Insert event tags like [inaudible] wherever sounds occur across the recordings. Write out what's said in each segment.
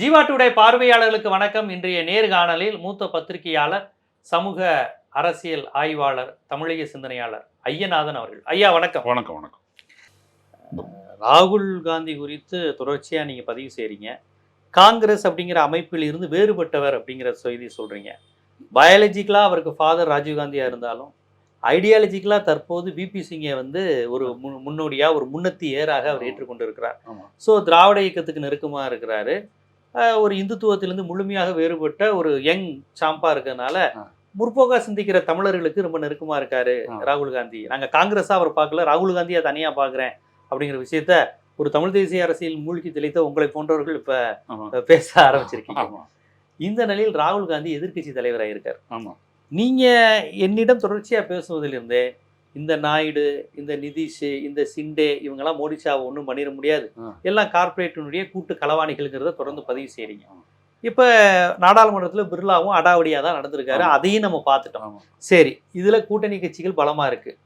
Jeeva today பார்வையாளர்களுக்கு வணக்கம். இன்றைய நேர்காணலில் மூத்த பத்திரிகையாளர் சமூக அரசியல் ஆய்வாளர் தமிழக சிந்தனையாளர் ஐயநாதன் அவர்கள். ஐயா வணக்கம். வணக்கம் வணக்கம். ராகுல் காந்தி குறித்து தொடர்ச்சியாக நீங்கள் பதிவு செய்கிறீங்க காங்கிரஸ் அப்படிங்கிற அமைப்பில் இருந்து வேறுபட்டவர் அப்படிங்கிற செய்தி சொல்கிறீங்க பயாலஜிக்கலாக அவருக்கு ஃபாதர் ராஜீவ்காந்தியாக இருந்தாலும் ஐடியாலஜிக்கலாக தற்போது விபி சிங்கை வந்து ஒரு மு முன்னோடியாக ஒரு முன்னத்தி ஏறாக அவர் ஏற்றுக்கொண்டு இருக்கிறார் ஸோ திராவிட இயக்கத்துக்கு நெருக்கமாக இருக்கிறாரு. ஒரு இந்துத்துவத்திலிருந்து முழுமையாக வேறுபட்ட ஒரு யங் சாம்பா இருக்கிறதுனால. முற்போக்கா சிந்திக்கிற தமிழர்களுக்கு ரொம்ப நெருக்கமா இருக்காரு. ராகுல் காந்தி. நாங்க காங்கிரஸா அவர் பார்க்கல ராகுல் காந்தியா தனியா பார்க்குறேன் அப்படிங்கிற விஷயத்த ஒரு தமிழ் தேசிய அரசியல் மூழ்கி தெளித்த உங்களை போன்றவர்கள் இப்ப பேச ஆரம்பிச்சிருக்கீங்க. இந்த நிலையில் ராகுல் காந்தி எதிர்க்கட்சி தலைவராக இருக்கார் ஆமா. நீங்க என்னிடம் தொடர்ச்சியா பேசுவதிலிருந்தே இந்த நாயுடு இந்த நிதிஷ் இந்த சிண்டே இவங்கெல்லாம் மோடிஷாவை ஒன்றும் பண்ணிட முடியாது. எல்லாம் கார்ப்பரேட்டினுடைய கூட்டு களவாணிகள்ங்கிறத தொடர்ந்து பதிவு செய்றீங்க. ஆமா. இப்போ நாடாளுமன்றத்தில் பிர்லாவும் அடாவடியாக தான் நடந்திருக்காரு. அதையும் நம்ம பார்த்துட்டோம். சரி இதுல கூட்டணி கட்சிகள் பலமா இருக்கு.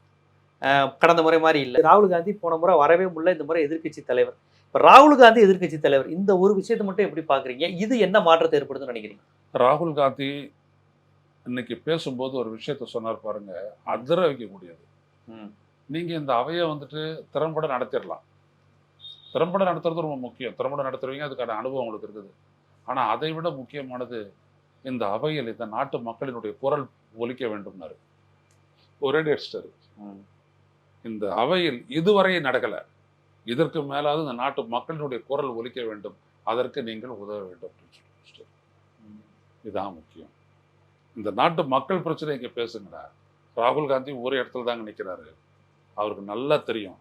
அஹ் கடந்த முறை மாதிரி இல்லை. ராகுல் காந்தி போன முறை வரவே முடியல. இந்த முறை எதிர்க்கட்சி தலைவர். இப்போ ராகுல் காந்தி எதிர்க்கட்சி தலைவர். இந்த ஒரு விஷயத்தை மட்டும் எப்படி பாக்குறீங்க இது என்ன மாற்றத்தை ஏற்படுத்தும்னு நினைக்கிறீங்க? ராகுல் காந்தி இன்னைக்கு பேசும்போது ஒரு விஷயத்த சொன்னார் பாருங்க. அதிர வைக்கக்கூடியது நீங்க இந்த அவையை வந்துட்டு திறம்பட நடத்திடலாம். திறம்பட நடத்துறது ரொம்ப முக்கியம். திறம்பட நடத்துறவங்க அதுக்கான அனுபவம் உங்களுக்கு இருக்குது. ஆனா அதை விட முக்கியமானது இந்த அவையில் இந்த நாட்டு மக்களினுடைய குரல் ஒலிக்க வேண்டும்னாரு. ஒரே அடிச்சிட்டாரு இந்த அவையில் இதுவரை நடக்கல. இதற்கு மேலாவது இந்த நாட்டு மக்களினுடைய குரல் ஒலிக்க வேண்டும். அதற்கு நீங்கள் உதவ வேண்டும் அப்படின்னு சொல்லி. இதான் முக்கியம். இந்த நாட்டு மக்கள் பிரச்சனை இங்க பேசுங்கடா. ராகுல் காந்தி ஒரு இடத்துல தாங்க நிற்கிறாரு அவருக்கு நல்லா தெரியும்.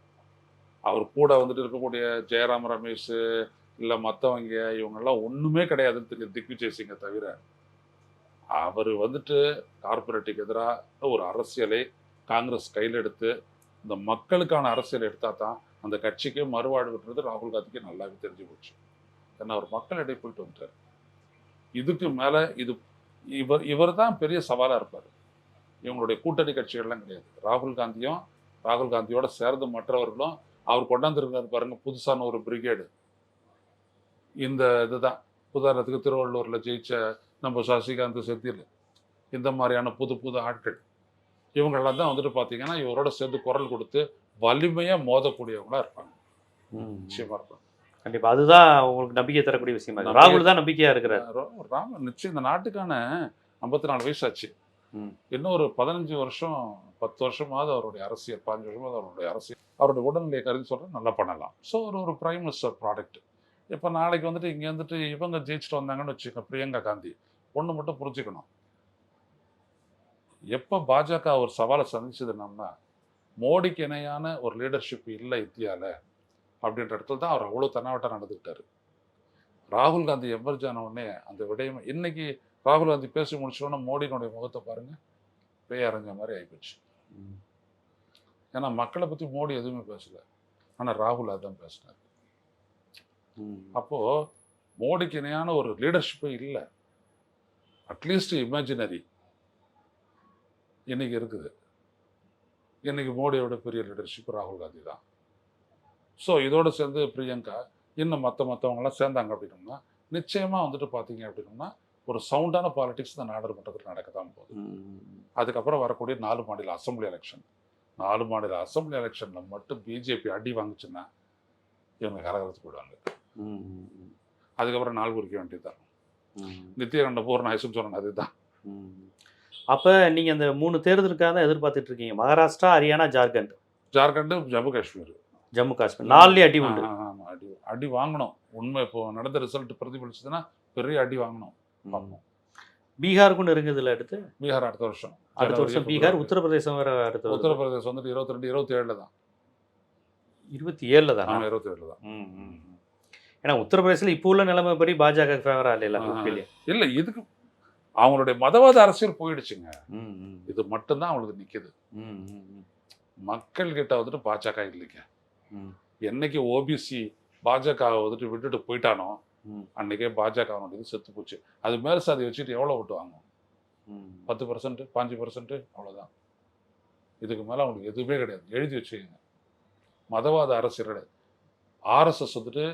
அவர் கூட வந்துட்டு இருக்கக்கூடிய ஜெயராம் ரமேஷ் இல்லை மற்றவங்க இவங்கெல்லாம் ஒன்றுமே கிடையாதுன்னு தெரியும் திக்விஜய் சிங்கை தவிர அவர் வந்துட்டு கார்பரேட்டுக்கு எதிராக ஒரு அரசியலை காங்கிரஸ் கையில் எடுத்து இந்த மக்களுக்கான அரசியல் எடுத்தால் தான் அந்த கட்சிக்கு மறுவாழ்வுன்றது ராகுல் காந்திக்கு நல்லாவே தெரிஞ்சு போச்சு. ஏன்னா அவர் மக்களிடையே போயிட்டு வந்துட்டார். இதுக்கு மேலே இது இவர் இவர் தான் பெரிய சவாலாக இருப்பார். இவங்களுடைய கூட்டணி கட்சிகள்லாம் கிடையாது. ராகுல் காந்தியும் ராகுல் காந்தியோட சேர்ந்த மற்றவர்களும் அவர் கொண்டாந்துருக்காரு பாருங்க புதுசான ஒரு பிரிகேடு இந்த இதுதான். உதாரணத்துக்கு திருவள்ளூரில் ஜெயிச்ச நம்ம சசிகாந்த் செந்தில் இந்த மாதிரியான புது புது ஆட்கள். இவங்கெல்லாம் தான் வந்துட்டு பார்த்தீங்கன்னா இவரோட சேர்ந்து குரல் கொடுத்து வலிமையாக மோதக்கூடியவங்களா இருப்பாங்க. நிச்சயமா இருப்பாங்க. கண்டிப்பா. அதுதான் உங்களுக்கு நம்பிக்கை தரக்கூடிய விஷயமா ராகுல் தான் நம்பிக்கையா இருக்கிறார். ராம நிச்சயம் இந்த நாட்டுக்கான ஐம்பத்தி நாலு வயசு ஆச்சு. இன்னும் ஒரு பதினஞ்சு வருஷம் பத்து வருஷமாவது அவருடைய அரசியல் பதினஞ்சு வருஷமாவது அவருடைய அரசியல். அவருடைய உடல்நிலையை கருதி சொல்கிறேன் நல்லா பண்ணலாம். ஸோ ஒரு ஒரு பிரைம் மினிஸ்டர் ப்ராடக்ட் இப்போ நாளைக்கு வந்துட்டு இங்கே வந்துட்டு இவங்க ஜெயிச்சுட்டு வந்தாங்கன்னு வச்சுக்கோங்க பிரியங்கா காந்தி. ஒன்று மட்டும் புரிஞ்சுக்கணும். எப்போ பாஜக ஒரு சவாலை சந்திச்சதுனோம்னா மோடிக்கு இணையான ஒரு லீடர்ஷிப் இல்லை இந்தியாவில் அப்படின்ற இடத்துல தான் அவர் அவ்வளோ தன்னாவட்டம் நடந்துக்கிட்டாரு. ராகுல் காந்தி எமர்ஜான உடனே அந்த விடயம் இன்னைக்கு ராகுல் காந்தி பேசி முடிச்ச உடனே மோடியினுடைய முகத்தை பாருங்க பேய் அரைஞ்ச மாதிரி ஆயிப்போச்சு. ஏன்னா மக்களை பற்றி மோடி எதுவுமே பேசல. ஆனால் ராகுல் அதான் பேசினார். அப்போ மோடிக்கு இணையான ஒரு லீடர்ஷிப்பே இல்லை. அட்லீஸ்ட் இமேஜினரி இன்னைக்கு இருக்குது. இன்னைக்கு மோடியோட பெரிய லீடர்ஷிப் ராகுல் காந்தி தான். ஸோ இதோட சேர்ந்து பிரியங்கா இன்னும் மற்ற மற்றவங்களாம் சேர்ந்தாங்க அப்படின்னோம்னா நிச்சயமாக வந்துட்டு பார்த்தீங்க அப்படின்னோம்னா ஒரு சவுண்டான பாலிடிக்ஸ் இந்த நாடாளுமன்றத்தில் நடக்க தான் போகுது அதுக்கப்புறம் வரக்கூடிய நாலு மாநில அசெம்பிளி எலெக்ஷன் நாலு மாநில அசெம்பிளி எலெக்ஷனில் மட்டும் பிஜேபி அடி வாங்குச்சுன்னா இவங்க கரகரத்து போயிடுவாங்க. அதுக்கப்புறம் நாள் குறிக்க வேண்டியதுதான். நித்யானந்த பூர்ண ஐசன் சொன்ன அதுதான். அப்ப நீங்க அந்த மூணு தேர்தலுக்காக தான் எதிர்பார்த்துட்டு இருக்கீங்க. மகாராஷ்டிரா ஹரியானா ஜார்க்கண்ட். ஜார்க்கண்டு ஜம்மு காஷ்மீர். ஜம்மு காஷ்மீர். நாலுலயே அடி உண்டு. அடி அடி வாங்கணும். உண்மை இப்போ நடந்த ரிசல்ட் பிரதிபலிச்சதுன்னா பெரிய அடி வாங்கணும். பார்ப்போம். பீகாருக்கும் நெருங்குதுல அடுத்து பீகார் அடுத்த வருஷம் அடுத்த வருஷம் பீகார். உத்தரப்பிரதேசம் வேற அடுத்த உத்தரப்பிரதேசம் வந்துட்டு இருபத்தி ரெண்டு இருபத்தி ஏழுல தான் இருபத்தி ஏழுல தானா ஆமா இருபத்தி ஏழுல தான் ம், ம், ம். ஏன்னா உத்தரப்பிரதேசல இப்போ உள்ள நிலைமை படி பாஜக ஃபேவரா இல்லைல்ல. இல்ல இதுக்கு அவங்களுடைய மதவாத அரசியல் போயிடுச்சுங்க இது மட்டும்தான் அவங்களுக்கு நிக்குது ம், ம், ம். மக்கள் கிட்ட வந்துட்டு பாஜக இல்லைங்க. என்னைக்கு ஓபிசி பாஜக வந்துட்டு விட்டுட்டு போயிட்டானோ ம். அன்னைக்கே பாஜக அவனுடைய செத்து போச்சு. அது மேல் சாதி வச்சுட்டு வாங்கும் ம். பத்து பர்சன்ட் பாஞ்சு பர்சன்ட் அவ்வளவுதான் இதுக்கு மேல அவங்களுக்கு எதுவுமே கிடையாது. எழுதி வச்சுக்கோங்க. மதவாத அரசியல் கிடையாது ஆர்எஸ்எஸ் வந்துட்டு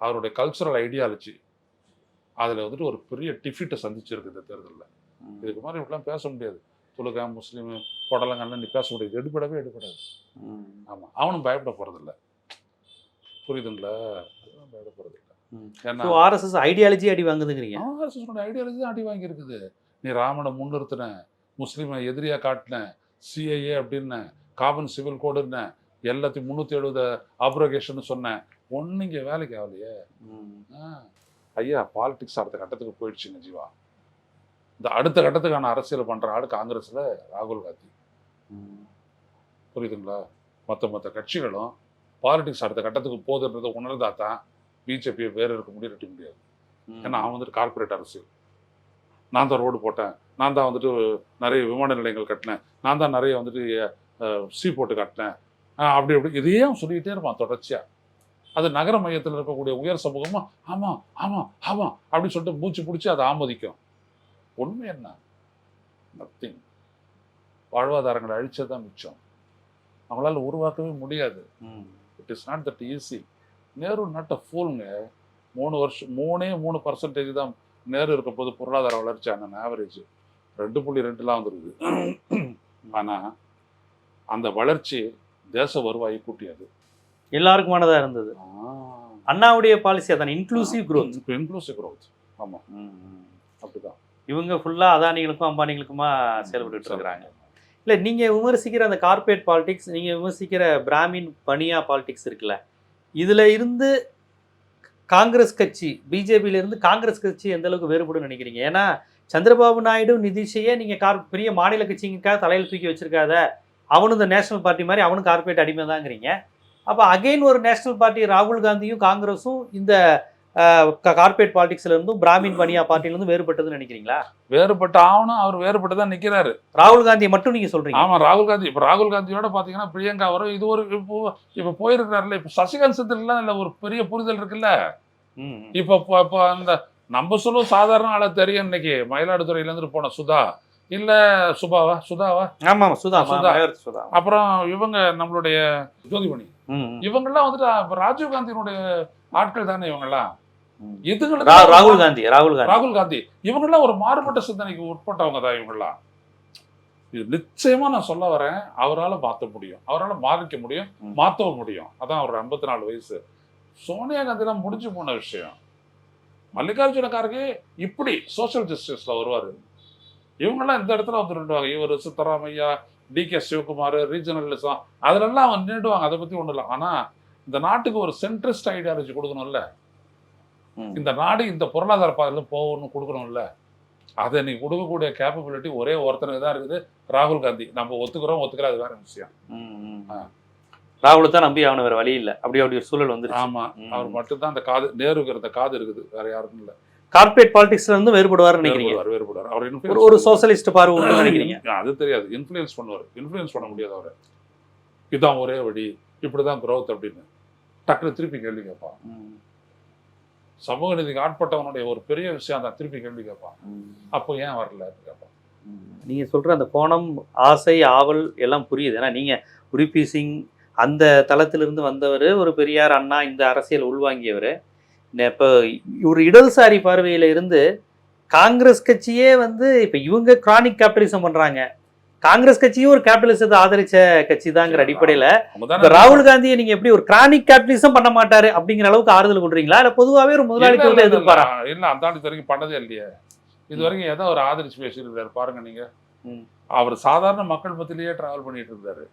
அவருடைய கல்ச்சுரல் ஐடியாலஜி அதுல வந்துட்டு ஒரு பெரிய டிஃபிட்டை சந்திச்சிருக்கு இந்த தேர்தலில். இதுக்கு மாதிரி இப்படிலாம் பேச முடியாது. துலுகா முஸ்லீம் புடலங்கன்னு நீ பேச முடியாது. எடுபடவே எடுபடாது. ம். ஆமா. அவனும் பயப்பட போறதில்ல. புரியுதுங்களா? பயப்பட ஸோ ஆர்எஸ்எஸ் ஐடியாலஜி அடி வாங்குதுங்கிறீங்க. ஆர்எஸ்எஸ் ஐடியாலஜி தான் அடி வாங்கியிருக்குது. நீ ராமனை முன்னிறுத்தின முஸ்லீமை எதிரியா காட்டின சிஐஏ அப்படின்ன காமன் சிவில் கோடுன்ன எல்லாத்தையும் முந்நூற்றி எழுபது அப்ரோகேஷன் சொன்னேன். ஒன்றும் இங்கே வேலைக்கு ஆகலையே. ஐயா பாலிடிக்ஸ் அடுத்த கட்டத்துக்கு போயிடுச்சுங்க ஜீவா. இந்த அடுத்த கட்டத்துக்கான அரசியல் பண்ற ஆள் காங்கிரஸ்ல ராகுல் காந்தி. புரியுதுங்களா? மற்ற மற்ற கட்சிகளும் பாலிடிக்ஸ் அடுத்த கட்டத்துக்கு போகுதுன்றதை உணர்ந்தா தான் பிஜேபியை வேற இருக்க முடியும் வெட்ட முடியாது. ஏன்னா அவன் வந்துட்டு கார்ப்பரேட் அரசியல். நான் தான் ரோடு போட்டேன். நான் தான் வந்துட்டு நிறைய விமான நிலையங்கள் கட்டினேன். நான் தான் நிறைய வந்துட்டு சீ போட்டு கட்டினேன். அப்படி அப்படி இதையே அவன் சொல்லிக்கிட்டே இருப்பான் தொடர்ச்சியா. அது நகர மையத்தில் இருக்கக்கூடிய உயர் சமூகமும் ஆமாம் ஆமாம் ஆமாம் அப்படின்னு சொல்லிட்டு மூச்சு பிடிச்சி அதை ஆமோதிக்கும். உண்மை என்ன? நத்திங் வாழ்வாதாரங்களை அழிச்சதான் மிச்சம். அவங்களால உருவாக்கவே முடியாது. It is not that easy Nehru not a ஃபூலுங்க மூணு வருஷம் மூணே மூணு பர்சன்டேஜ் தான் நேரு இருக்க போது பொருளாதார வளர்ச்சி அந்த ஆவரேஜ் ரெண்டு புள்ளி ரெண்டுலாம் வந்துருக்குது ஆனா அந்த வளர்ச்சி தேச வருவாயை கூட்டியது. எல்லாருக்குமானதா இருந்தது. அண்ணாவுடைய பாலிசி அதான் இன்க்ளூசிவ் growth. இப்போ இன்க்ளூசிவ் growth. ஆமா. ம், ம். அப்படிதான். இவங்க ஃபுல்லா அதானிகளுக்கும் அம்பானிகளுக்குமா செயல்பட்டு இருக்கிறாங்க. இல்ல நீங்க விமர்சிக்கிற அந்த கார்ப்பரேட் பாலிடிக்ஸ் நீங்க விமர்சிக்கிற பிராமின் பனியா பாலிடிக்ஸ் இருக்குல்ல இதில் இருந்து காங்கிரஸ் கட்சி பிஜேபியிலேருந்து காங்கிரஸ் கட்சி எந்த அளவுக்கு வேறுபடும் நினைக்கிறீங்க? ஏன்னா சந்திரபாபு நாயுடு நிதிஷையே நீங்கள் கார் பெரிய மாநில கட்சிங்களுக்காக தலையில் தூக்கி வச்சிருக்காத அவனும் இந்த நேஷனல் பார்ட்டி மாதிரி அவனும் கார்ப்பரேட் அடிமை தாங்கிறீங்க அப்போ அகைன் ஒரு நேஷனல் பார்ட்டி ராகுல் காந்தியும் காங்கிரஸும் இந்த கார்ப்பரேட் பாலிடிக்ஸ்ல இருந்தும் பிராமின் பனியா பார்ட்டில இருந்தும் வேறுபட்டதுன்னு நினைக்கிறீங்களா? வேறுபட்ட ஆவணும் அவர் வேறுபட்டு தான் நிக்கிறாரு. ராகுல் காந்தியை மட்டும் நீங்க சொல்றீங்க? ஆமா ராகுல் காந்தி இப்ப ராகுல் காந்தியோட பாத்தீங்கன்னா பிரியங்கா வரும் இது ஒரு இப்போ இப்ப போயிருக்கிறாருல்ல இப்ப சசிகாந்த் செந்தில் இல்ல ஒரு பெரிய புரிதல் இருக்குல்ல. இப்போ இப்போ அந்த நம்ம சொல்லுவோம் சாதாரண ஆளை தெரியும் இன்னைக்கு. மயிலாடுதுறையில இருந்து போன சுதா. இல்ல சுபாவா? சுதாவா? ஆமா சுதா சுதா. சுதா. அப்புறம் இவங்க நம்மளுடைய ஜோதிமணி. ம், ம். இவங்கெல்லாம் வந்துட்டு ராஜீவ் காந்தியினுடைய ஆட்கள் தானே இவங்கெல்லாம்? ரா- ராகுல் காந்தி ராகுல் காந்தி. ராகுல் காந்தி. இவங்கெல்லாம் ஒரு மாறுபட்ட சிந்தனைக்கு உட்பட்டவங்க தான் இவங்கெல்லாம் இது நிச்சயமா நான் சொல்ல வரேன். அவரால மாத்த முடியும். அவரால மாறிக்க முடியும். ம். மாத்தவும் முடியும். அதான் அவர் ஐம்பத்தி நாலு வயசு. சோனியா காந்திலாம் முடிஞ்சு போன விஷயம். மல்லிகார்ஜுன கார்கே இப்படி சோஷியல் ஜஸ்டிஸ்ல வருவாரு. இவங்கெல்லாம் இந்த இடத்துல வந்துருவாங்க இவர் Siddaramaiah D K Shivakumar regionalism அதுலெல்லாம் அவன் நின்றுடுவாங்க அதை பத்தி ஒண்ணும் இல்லை. ஆனா இந்த நாட்டுக்கு ஒரு சென்ட்ரிஸ்ட் ஐடியாலஜி கொடுக்கணும்ல. இந்த நாடு இந்த பொருளாதார பாதையில போகணும்னு கொடுக்கணும்ல அதை நீ கொடுக்கக்கூடிய கேப்பபிலிட்டி ஒரே ஒருத்தனுக்கு தான் இருக்குது. ராகுல் காந்தி. நம்ம ஒத்துக்கிறோம் ஒத்துக்கிற அது வேற விஷயம். ராகுலை தான் நம்பி அவன வேற வழி இல்ல. அப்படி அப்படி ஒரு சூழல் வந்துருச்சு. ஆமா. அவர் மட்டும்தான் அந்த காது நேருக்கு இருந்த காது இருக்குது வேற யாருக்கும் இல்ல. கார்ப்பரேட் பாலிடிக்ஸ்ல இருந்து வேறுபடுவார்னு நினைக்கிறீங்க? வேறுபடுவார் வேறுபடுவார். அவர் ஒரு. சோஷலிஸ்ட் பார்வை நினைக்கிறீங்க? அது தெரியாது. இன்ஃப்ளூயன்ஸ் பண்ணுவார். இன்ஃப்ளூயன்ஸ் பண்ண முடியாது அவரை. இதான் ஒரே வழி. இப்படிதான் growth அப்படின்னு. டக்குனு திருப்பி கேள்வி கேட்பான். சமூக நீதிக்கு ஆட்பட்டவனுடைய ஒரு பெரிய விஷயம் தான் திருப்பி கேள்வி கேட்பான். அப்போ ஏன் வரல கேட்பான். ம். நீங்க சொல்ற அந்த கோணம் ஆசை ஆவல் எல்லாம் புரியுது. ஏன்னா நீங்க உரிப்பி சிங் அந்த தளத்திலிருந்து வந்தவர் ஒரு பெரியார் அண்ணா இந்த அரசியல் உள்வாங்கியவர். இப்போ ஒரு இடதுசாரி பார்வையில இருந்து காங்கிரஸ் கட்சியே வந்து இப்போ இவங்க கிரானிக் கேபிட்டலிசம் பண்றாங்க. காங்கிரஸ் கட்சியும் ஒரு கேபிட்டலிசத்தை ஆதரிச்ச கட்சி தாங்கிற அடிப்படையில ராகுல் காந்தியை நீங்க எப்படி ஒரு கிரானிக் கேபிட்டலிசம் பண்ண மாட்டாரு அப்படிங்கிற அளவுக்கு ஆறுதல் கொள்றீங்களா இல்ல பொதுவாவே ஒரு முதலாளித்துவத்தை எதிர்பாரா இல்ல, அந்த இது வரைக்கும் பண்ணதே இல்லையே. இது வரைக்கும் ஏதோ ஒரு ஆதரிச்சு பேசியிருக்காரு பாருங்க நீங்க. அவர் சாதாரண மக்கள் மத்தியிலேயே டிராவல் பண்ணிட்டு இருந்தாரு.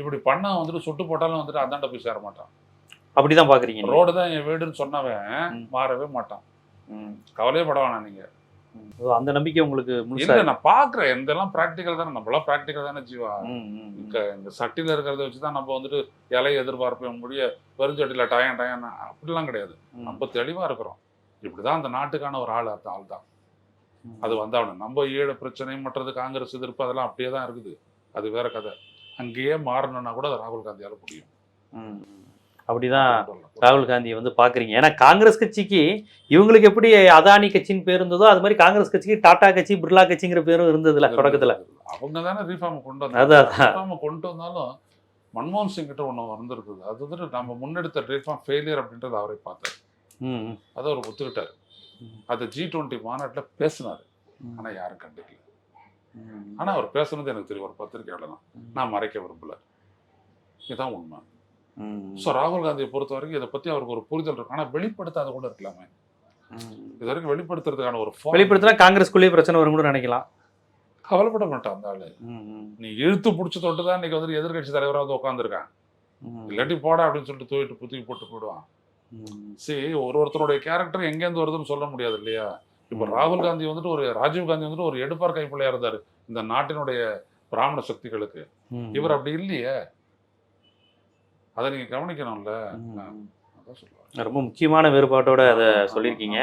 இப்படி பண்ண வந்துட்டு சுட்டு போட்டாலும் வந்துட்டு அந்தாண்ட போய் சேர மாட்டான். அப்படிதான் பாக்குறீங்க. ரோடு தான் என் வீடுன்னு சொன்னவன். மாறவே மாட்டான். கவலையே பட வேணாம் நீங்க. அந்த நம்பிக்கை உங்களுக்கு இல்ல நான் பாக்குறேன் எந்தெல்லாம் பிராக்டிக்கல் தானே நம்மளாம் பிராக்டிக்கல் தானே ஜீவா. இங்க இந்த சட்டியில இருக்கிறத வச்சு தான் நம்ம வந்துட்டு இலையை எதிர்பார்ப்ப முடிய வெறுஞ்சட்டியில டயம் டயம் அப்படிலாம் கிடையாது. நம்ம தெளிவா இருக்கிறோம். இப்படிதான் அந்த நாட்டுக்கான ஒரு ஆள் அந்த ஆள் தான். அது வந்தாவணும் நம்ம ஈழ பிரச்சனை மற்றது காங்கிரஸ் எதிர்ப்பு அதெல்லாம் அப்படியே தான் இருக்குது. அது வேற கதை. அங்கேயே மாறணும்னா கூட ராகுல் காந்தியால முடியும். அப்படிதான் ராகுல் காந்தியை வந்து பாக்குறீங்க ஏன்னா காங்கிரஸ் கட்சிக்கு இவங்களுக்கு எப்படி அதானி கட்சின்னு பேர் இருந்ததோ அது மாதிரி காங்கிரஸ் கட்சிக்கு டாடா கட்சி பிர்லா கட்சிங்கிற பேரும் இருந்ததுல தொடக்கத்துல. அவங்க தானே ரீஃபார்ம் கொண்டு வந்தாங்க. ரீஃபார்ம் கொண்டு வந்தாலும் மன்மோகன் சிங் கிட்ட ஒண்ணு வந்திருக்குது. அது வந்துட்டு நம்ம முன்னெடுத்த ரீஃபார்ம் ஃபெயிலியர் அப்படின்றது அவரே பார்த்தாரு. அதை அவர் ஒத்துக்கிட்டாரு. அந்த ஜி டுவெண்ட்டி மாநாட்டுல பேசினாரு. ஆனா யாரும் கண்டுக்கல. ஆனா அவர் பேசுனது எனக்கு தெரியும். ஒரு பத்திரிகையாளர் தான். நான் மறைக்க விரும்பல. இதுதான் உண்மை. ஸோ ராகுல் காந்தியை பொறுத்த வரைக்கும் இதை பத்தி அவருக்கு ஒரு புரிதல் இருக்கு ஆனா வெளிப்படுத்தாத கூட இருக்கலாமே. இது வரைக்கும் வெளிப்படுத்துறதுக்கான ஒரு வெளிப்படுத்தினா காங்கிரஸ்குள்ளேயே பிரச்சனை வரும் கூட நினைக்கலாம். கவலைப்பட மாட்டான் அந்த ஆளு. நீ இழுத்து பிடிச்சி தொட்டு தான் இன்னைக்கு வந்து எதிர்கட்சி தலைவரா வந்து உட்காந்துருக்கான் இல்லாட்டி போடா அப்படின்னு சொல்லிட்டு தூக்கிட்டு புத்தி போட்டு போயிடுவான். சரி ஒரு ஒருத்தருடைய கேரக்டர் எங்கேருந்து வருதுன்னு சொல்ல முடியாது இல்லையா? இப்போ ராகுல் காந்தி வந்துட்டு ஒரு ராஜீவ் காந்தி வந்துட்டு ஒரு எடுப்பார் கைப்பிள்ளையா இருந்தாரு. இந்த நாட்டினுடைய பிராமண சக்திகளுக்கு. இவர் அப்படி இல்லையே. அதை நீங்க கவனிக்கணும்ல. அதான் சொல்லுவாங்க. ரொம்ப முக்கியமான வேறுபாட்டோட அதை சொல்லியிருக்கீங்க.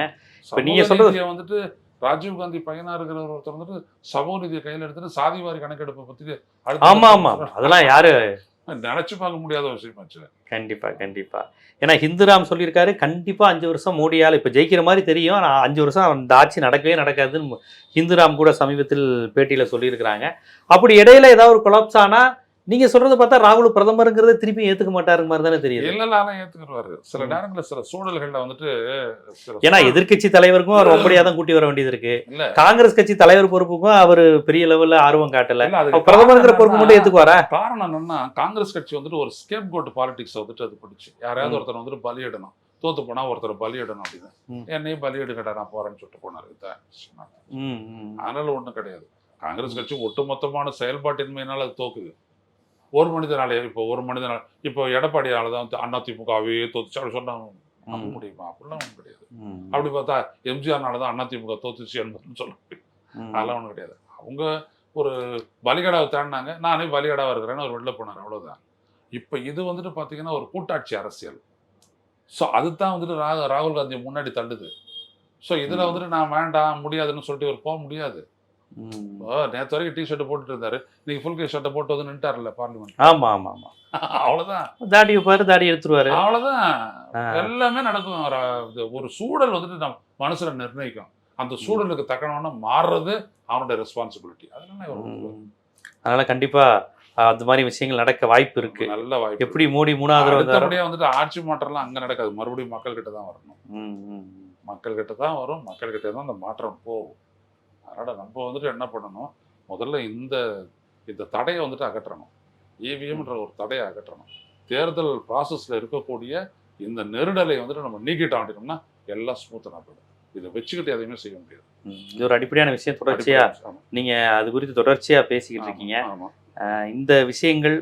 இப்ப நீங்க சமூக சொல்றது- நீதியை வந்துட்டு ராஜீவ் காந்தி பையனா இருக்கிற ஒருத்தர் வந்துட்டு சமூக நீதியை கையில எடுத்துட்டு சாதிவாரி கணக்கெடுப்பை பத்தி அடுத்த ஆமா ஆமா. அதெல்லாம் யாரு? [laughs] நினைச்சு பார்க்க முடியாத விஷயமாச்சு கண்டிப்பா கண்டிப்பா. ஏன்னா ஹிந்துராம் சொல்லியிருக்காரு கண்டிப்பா அஞ்சு வருஷம் மோடியால் இப்ப ஜெயிக்கிற மாதிரி தெரியும். ஆனா அஞ்சு வருஷம் அந்த ஆட்சி நடக்கவே நடக்காதுன்னு ஹிந்துராம் கூட சமீபத்தில் பேட்டியில சொல்லியிருக்கிறாங்க. அப்படி இடையில ஏதாவது ஒரு கொலாப்ஸ் ஆனா நீங்க சொல்றதை பார்த்தா ராகுல் பிரதமருங்கிறத திருப்பி ஏத்துக்க மாட்டாருங்க மாதிரி தானே தெரியுது. இல்ல ஆனா ஏத்துக்குருவாரு சில. நேரங்கள்ல சில சூழல்கள்ல வந்துட்டு ஏன்னா எதிர்க்கட்சி தலைவருக்கும் அவர் ஒப்படியா தான் கூட்டி வர வேண்டியது இருக்கு. காங்கிரஸ் கட்சி தலைவர் பொறுப்புக்கும் அவர் பெரிய லெவல்ல ஆர்வம் காட்டல. பிரதமருங்கிற பொறுப்பு மட்டும் ஏத்துக்குவாரா? காரணம் என்னன்னா காங்கிரஸ் கட்சி வந்துட்டு ஒரு ஸ்கேப் கோட் பாலிடிக்ஸ் வந்துட்டு அது பிடிச்சு. யாரையாவது. ஒருத்தர் வந்துட்டு பலியிடணும் தோத்து போனா ஒருத்தர் பலியிடணும் அப்படின்னு. என்னையும் பலியிடுங்கடா நான் போறேன்னு சொல்லிட்டு போனாரு. அதனால ஒண்ணும் கிடையாது. காங்கிரஸ் கட்சி ஒட்டுமொத்தமான செயல்பாட்டின்மையினால அது தோக்குது. ஒரு மனிதனால இப்போ ஒரு மனிதனால இப்போ எடப்பாடியால தான் அண்ணா திமுகவே தோத்துச்சு அப்படி சொன்னா நம்ப. முடியுமா? அப்படிலாம் ஒன்றும் கிடையாது. அப்படி பார்த்தா எம்ஜிஆர்னால தான் அண்ணா திமுக தோத்துச்சு என்பதுன்னு சொல்ல முடியும். அதெல்லாம் ஒன்றும் கிடையாது. அவங்க ஒரு பலிகடாவை தேடினாங்க நானே பலிகடாவா இருக்கிறேன்னு அவர் வெளில போனார். அவ்வளவுதான். இப்போ இது வந்துட்டு பார்த்தீங்கன்னா ஒரு கூட்டாட்சி அரசியல். ஸோ அதுதான் வந்துட்டு ரா ராகுல் காந்தி முன்னாடி தள்ளுது. ஸோ இதில். வந்துட்டு நான் வேண்டாம் முடியாதுன்னு சொல்லிட்டு இவர் போக முடியாது. நேற்று வரைக்கும் டி ஷர்ட் போட்டுட்டு இருந்தாரு. இன்னைக்கு ஃபுல் கை ஷர்ட்டை போட்டு வந்து நின்ட்டார்ல பார்லிமெண்ட் ஆமா ஆமா ஆமா. அவ்வளவுதான். தாடி வைப்பாரு தாடி எடுத்துருவாரு. அவ்வளவுதான். எல்லாமே நடக்கும். ஒரு சூழல் வந்துட்டு நம்ம மனசுல நிர்ணயிக்கும். அந்த சூழலுக்கு தக்கனவன மாறுறது அவனுடைய ரெஸ்பான்சிபிலிட்டி அதனால. அதனால கண்டிப்பா அந்த மாதிரி விஷயங்கள் நடக்க வாய்ப்பு இருக்கு. நல்ல வாய்ப்பு எப்படி மோடி மூணாவது தடவை வந்தாரோ அடுத்தபடியா வந்துட்டு ஆட்சி மாற்றம்லாம் அங்க நடக்காது. மறுபடியும் மக்கள் கிட்ட தான் வரணும். ம், ம், மக்கள் கிட்ட தான் வரும். மக்கள் கிட்ட தான் அந்த மாற்றம் போகும். அதனால நம்ம வந்துட்டு என்ன பண்ணணும்? முதல்ல இந்த இந்த தடையை வந்துட்டு அகற்றணும். இவிஎம்ன்ற ஒரு தடையை அகற்றணும். தேர்தல் ப்ராசஸ்ல இருக்கக்கூடிய இந்த நெருடலை வந்துட்டு நம்ம நீக்கிட்டோம் அப்படின்னோம்னா எல்லாம் ஸ்மூத்தனா போயிடும். இதை வச்சுக்கிட்டு எதையுமே செய்ய முடியாது. இது ஒரு அடிப்படையான விஷயம். தொடர்ச்சியா ஆமா. நீங்க அது குறித்து தொடர்ச்சியா பேசிக்கிட்டு இருக்கீங்க. இந்த விஷயங்கள்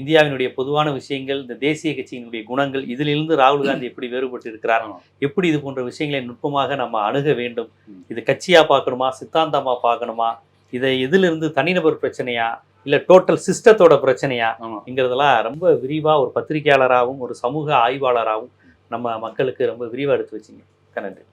இந்தியாவினுடைய பொதுவான விஷயங்கள் இந்த தேசிய கட்சியினுடைய குணங்கள் இதிலிருந்து ராகுல் காந்தி எப்படி வேறுபட்டு இருக்கிறார். எப்படி இது போன்ற விஷயங்களை நுட்பமாக நம்ம அணுக வேண்டும். இது கட்சியா பார்க்கணுமா சித்தாந்தமா பார்க்கணுமா இதை எதிலிருந்து தனிநபர் பிரச்சனையா இல்ல டோட்டல் சிஸ்டத்தோட பிரச்சனையா ஆமா ங்கிறதெல்லாம் ரொம்ப விரிவா ஒரு பத்திரிகையாளராகவும் ஒரு சமூக ஆய்வாளராகவும் நம்ம மக்களுக்கு ரொம்ப விரிவா எடுத்து வச்சிங்க நன்றி